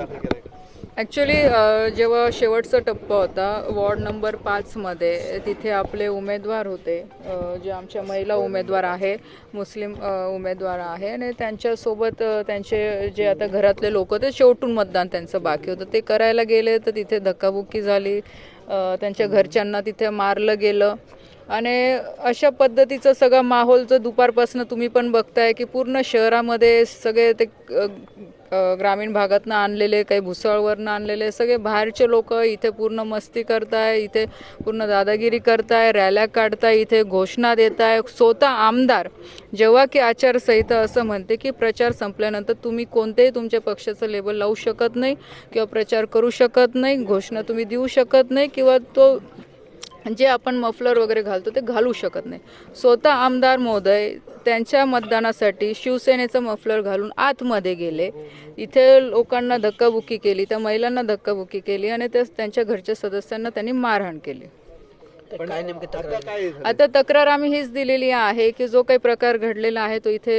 दाखल केलाय का? ॲक्च्युली जेव्हा शेवटचा टप्पा होता वॉर्ड नंबर पाचमध्ये तिथे आपले उमेदवार होते. जे आमच्या महिला उमेदवार आहे मुस्लिम उमेदवार आहे. आणि त्यांच्यासोबत त्यांचे जे आता घरातले लोक होते शेवटून मतदान त्यांचं बाकी होतं. ते करायला गेले तर तिथे धक्काबुक्की झाली. त्यांच्या घरच्यांना तिथे मारलं गेलं. आणि अशा पद्धतीचं सगळं माहोल जो दुपारपासून तुम्ही पण बघताय की पूर्ण शहरामध्ये सगळे ते ग्रामीण भागातनं आणलेले काही भुसळवरनं आणलेले सगळे बाहेरचे लोक इथे पूर्ण मस्ती करताय इथे पूर्ण दादागिरी करताय रॅल्या काढताय इथे घोषणा देताय. स्वतः आमदार जेव्हा की आचारसंहिता असं म्हणते की प्रचार संपल्यानंतर तुम्ही कोणतेही तुमच्या पक्षाचं लेबल लावू शकत नाही किंवा प्रचार करू शकत नाही घोषणा तुम्ही देऊ शकत नाही किंवा तो जे आपण मफलर वगैरे घालतो ते घालू शकत नाही. स्वतः आमदार महोदय त्यांच्या मतदानासाठी शिवसेनेचं मफलर घालून आतमध्ये गेले. इथे लोकांना धक्काबुक्की केली त्या महिलांना धक्काबुक्की केली आणि त्या त्यांच्या घरच्या सदस्यांना त्यांनी मारहाण केली. काय नेमके आता तक्रार? आम्ही हीच दिलेली आहे की जो काही प्रकार घडलेला आहे तो इथे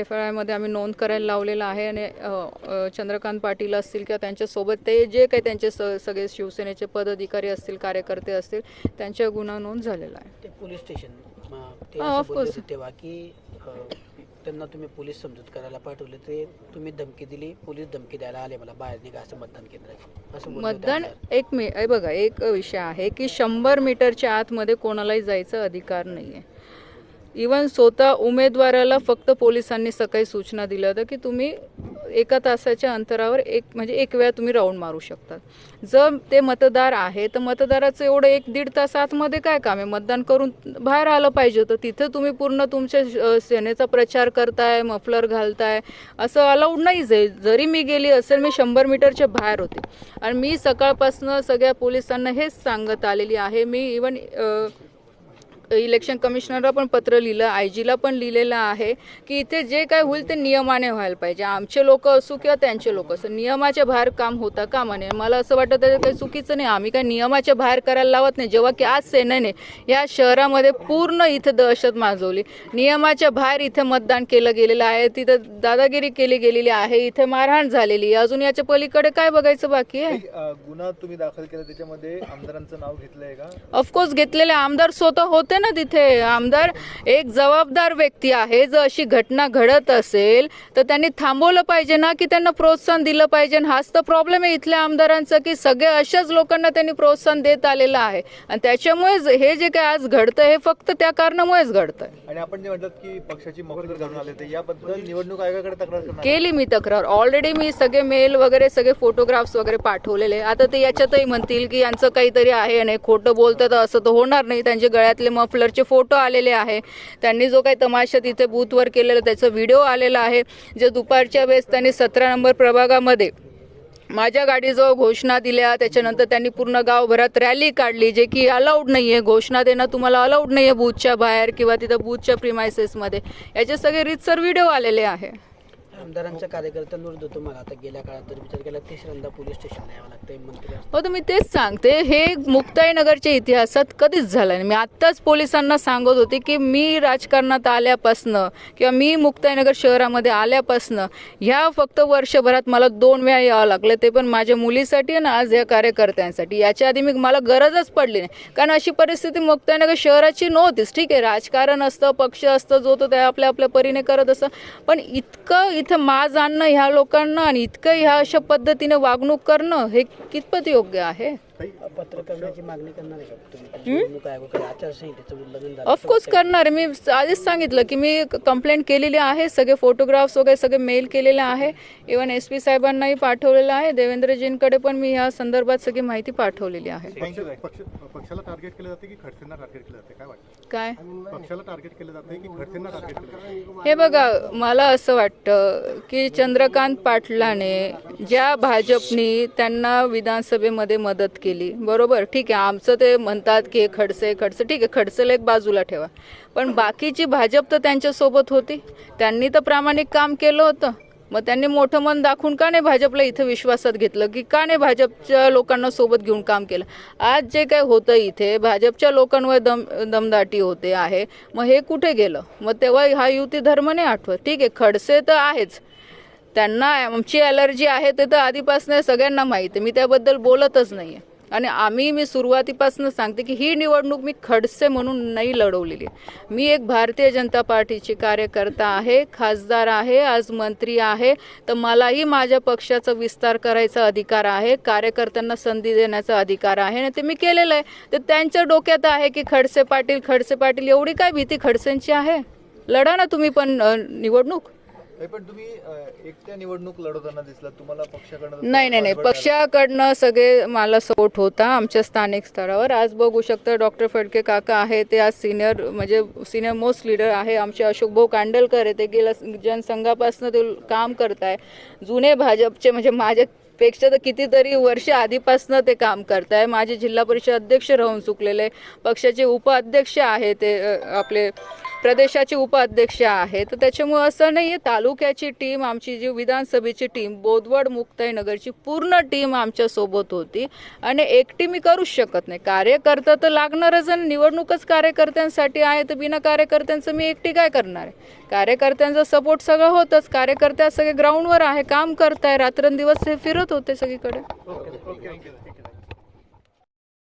एफ आय आयमध्ये आम्ही नोंद करायला लावलेला आहे आणि चंद्रकांत पाटील असतील किंवा त्यांच्यासोबत ते जे काही त्यांचे स सगळे शिवसेनेचे पदाधिकारी असतील कार्यकर्ते असतील त्यांच्या गुन्हा नोंद झालेला आहे. ते पोलीस स्टेशन. होते तेव्हा की त्यांना तुम्ही पोलीस समजूत करायला पाठवले ते तुम्ही धमकी दिली पोलीस धमकी द्यायला आले मला बाहेर निघा असं मतदान केंद्र आहे. असं बोलले होते मतदान आमदार. एक मी बघा एक विषय आहे की शंभर मीटरच्या आतमध्ये कोणालाही जायचा अधिकार नाही आहे इवन स्वतः उमेदवाराला फक्त पोलिसांनी सकाळी सूचना दिल्या होत्या की तुम्ही एका तासाच्या अंतरावर एक म्हणजे एक वेळा तुम्ही राऊंड मारू शकता. जर ते मतदार आहे तर मतदाराचं एवढं एक दीड तास आतमध्ये काय काम आहे? मतदान करून बाहेर आलं पाहिजे होतं. तिथं तुम्ही पूर्ण तुमच्या सेनेचा प्रचार करताय मफलर घालताय असं अलाउड नाहीच आहे जरी मी गेली असेल मी शंभर मीटरच्या बाहेर होते. आणि मी सकाळपासून सगळ्या पोलिसांना हेच सांगत आलेली आहे. मी इवन इलेक्शन कमिशनरला पण पत्र लिहिलं आय जीला पण लिहिलेलं आहे की इथे जे काय होईल ते नियमाने व्हायला पाहिजे. आमचे लोक असो किंवा त्यांचे लोक असो नियमाच्या बाहेर काम होता कामा नये मला असं वाटतं त्याचं काही चुकीचं नाही. आम्ही काही नियमाच्या बाहेर करायला लावत नाही. जेव्हा की आज सेनेने या शहरामध्ये पूर्ण इथं दहशत माजवली. नियमाच्या बाहेर इथे मतदान केलं गेलेलं आहे. तिथं दादागिरी केली गेलेली आहे. इथे मारहाण झालेली आहे. अजून याच्या पलीकडे काय बघायचं बाकी आहे? गुन्हा तुम्ही दाखल केला. त्याच्यामध्ये आमदारांचं नाव घेतलंय का? ऑफकोर्स घेतलेले आमदार स्वतः होते ना. तिथे आमदार एक जबाबदार व्यक्ती आहे जर अशी घटना घडत असेल तर त्यांनी थांबवलं पाहिजे ना की त्यांना प्रोत्साहन दिलं पाहिजे. हाच तर प्रॉब्लेम आहे इथल्या आमदारांचा की सगळे अशाच लोकांना त्यांनी प्रोत्साहन देत आलेलं आहे. आणि त्याच्यामुळेच हे जे काय आज घडतं हे फक्त त्या कारणामुळेच घडतंय. आणि आपण जे म्हटलं की पक्षाची आले याबद्दल निवडणूक आयोगाकडे तक्रार केली मी तक्रार. ऑलरेडी मी सगळे मेल वगैरे सगळे फोटोग्राफ्स वगैरे पाठवलेले. आता ते याच्यातही म्हणतील की यांचं काहीतरी आहे आणि खोटं बोलतं तर असं तर होणार नाही. त्यांचे गळ्यातले मफलरचे फोटो आलेले आहे. त्यांनी जो काही तमाशा तिथे बूथवर केलेला त्याचा व्हिडिओ आलेला आहे जे दुपारच्या वेळेस त्यांनी सतरा नंबर प्रभागामध्ये माझ्या गाडीजवळ घोषणा दिल्या. त्याच्यानंतर त्यांनी पूर्ण गावभरात रॅली काढली जे की अलाउड नाही आहे घोषणा देणं तुम्हाला अलाउड नाही आहे बूथच्या बाहेर किंवा तिथं बूथच्या प्रिमायसेसमध्ये याचे सगळे रितसर व्हिडिओ आलेले आहे. आमदारांच्या कार्यकर्त्यांवर तुम्हाला आता गेल्या काळात तर विचार केला तिसऱ्यांदा पोलीस स्टेशनला यावं लागतंय मंत्री हो तर मी तेच सांगते हे मुक्ताईनगरच्या इतिहासात कधीच झालं नाही. मी आत्ताच पोलिसांना सांगत होते की मी राजकारणात आल्यापासनं किंवा मी मुक्ताईनगर शहरामध्ये आल्यापासनं ह्या फक्त वर्षभरात मला दोन वेळा यावं लागलं. ते पण माझ्या मुलीसाठी आणि आज या कार्यकर्त्यांसाठी. याच्या आधी मी मला गरजच पडली नाही. कारण अशी परिस्थिती मुक्ताईनगर शहराची नव्हतीच. ठीक आहे राजकारण असतं पक्ष असतं जो तो त्या आपल्या आपल्या परीने करत असतं पण इतकं इथं माज आणणं ह्या लोकांना आणि इतकं ह्या अशा पद्धतीने वागणूक करणं हे कितपत योग्य आहे? पत्र करण्याची मागणी करणार आहे का तुम्ही? निवडणूक आयोगाकडे आचारसंहितेचं उल्लंघन झालं ऑफकोर्स करणार आहे. मी आधीच सांगितलं की मी कंप्लेंट केलेली आहे. सगळे फोटोग्राफ्स वगैरे सगळे मेल केलेले आहे. इवन एस पी साहेबांनाही पाठवलेलं आहे. देवेंद्रजींकडे पण मी या संदर्भात सगळी माहिती पाठवलेली आहे. पक्ष पक्ष- पक्षाला टार्गेट केलं जाते की खडसेंना टार्गेट केलं जाते? काय वाटतं? काय? पक्षाला टार्गेट केलं जाते की खडसेंना टार्गेट केलं जाते? हे बघा मला असं वाटतं की चंद्रकांत पाटलाने ज्या भाजपनी त्यांना विधानसभेमध्ये मदत केली. बरोबर ठीक आहे. आमचं ते म्हणतात की हे खडसे खडसे. ठीक आहे खडसेला एक बाजूला ठेवा. पण बाकीची भाजप तर त्यांच्यासोबत होती. त्यांनी तर प्रामाणिक काम केलं होतं. मग त्यांनी मोठं मन दाखवून का नाही भाजपला इथं विश्वासात घेतलं? की का नाही भाजपच्या लोकांना सोबत घेऊन काम केलं? आज जे काय होतं इथे भाजपच्या लोकांवर दम दमदाटी होते आहे. मग हे कुठे गेलं? मग तेव्हा हा युती धर्म नाही आठवत. ठीक आहे खडसे तर आहेच. त्यांना आमची ॲलर्जी आहे ते तर आधीपासून सगळ्यांना माहिती आहे. मी त्याबद्दल बोलतच नाही आहे आणि आम्ही मी सुरुवातीपासून सांगते की ही निवडणूक मी खडसे म्हणून नाही लढवलेली. मी एक भारतीय जनता पार्टीची कार्यकर्ता आहे खासदार आहे आज मंत्री आहे. तर मलाही माझ्या पक्षाचा विस्तार करायचा अधिकार आहे कार्यकर्त्यांना संधी देण्याचा अधिकार आहे. आणि ते मी केलेलं आहे. तर त्यांच्या डोक्यात आहे की खडसे पाटील खडसे पाटील एवढी काय भीती खडसेंची आहे? लढा ना तुम्ही पण निवडणूक. पण तुम्ही अं, एकट्या निवडणूक लढवताना दिसला. तुम्हाला पक्षाकडनं नाही नाही नाही. पक्षाकडनं सगळे मला सपोर्ट होता आमच्या स्थानिक स्तरावर. आज बघू शकता डॉक्टर फडके काका आहे ते आज सिनियर म्हणजे सिनियर मोस्ट लीडर आहे आमचे अशोक भाऊ कांडलकर आहे. ते गेल्या जनसंघापासून ते काम करत आहे जुने भाजपचे म्हणजे माझ्या पेक्षा तर कितीतरी वर्ष आधीपासनं ते काम करत आहे माझे जिल्हा परिषद अध्यक्ष राहून चुकलेले पक्षाचे उपाध्यक्ष आहे ते आपले प्रदेशाचे उपाध्यक्ष आहे. तर त्याच्यामुळे असं नाही आहे तालुक्याची टीम आमची जी विधानसभेची टीम बोदवड मुक्ताईनगरची पूर्ण टीम आमच्यासोबत होती. आणि एकटी मी करूच शकत नाही. कार्यकर्ता तर लागणारच आणि निवडणूकच कार्यकर्त्यांसाठी आहे तर बिना कार्यकर्त्यांचं मी एकटी काय करणार आहे? कार्यकर्त्यांचा सपोर्ट सगळं होतच. कार्यकर्त्या सगळे ग्राउंडवर आहे काम करताय रात्रंदिवस हे फिरत होते सगळीकडे. Okay okay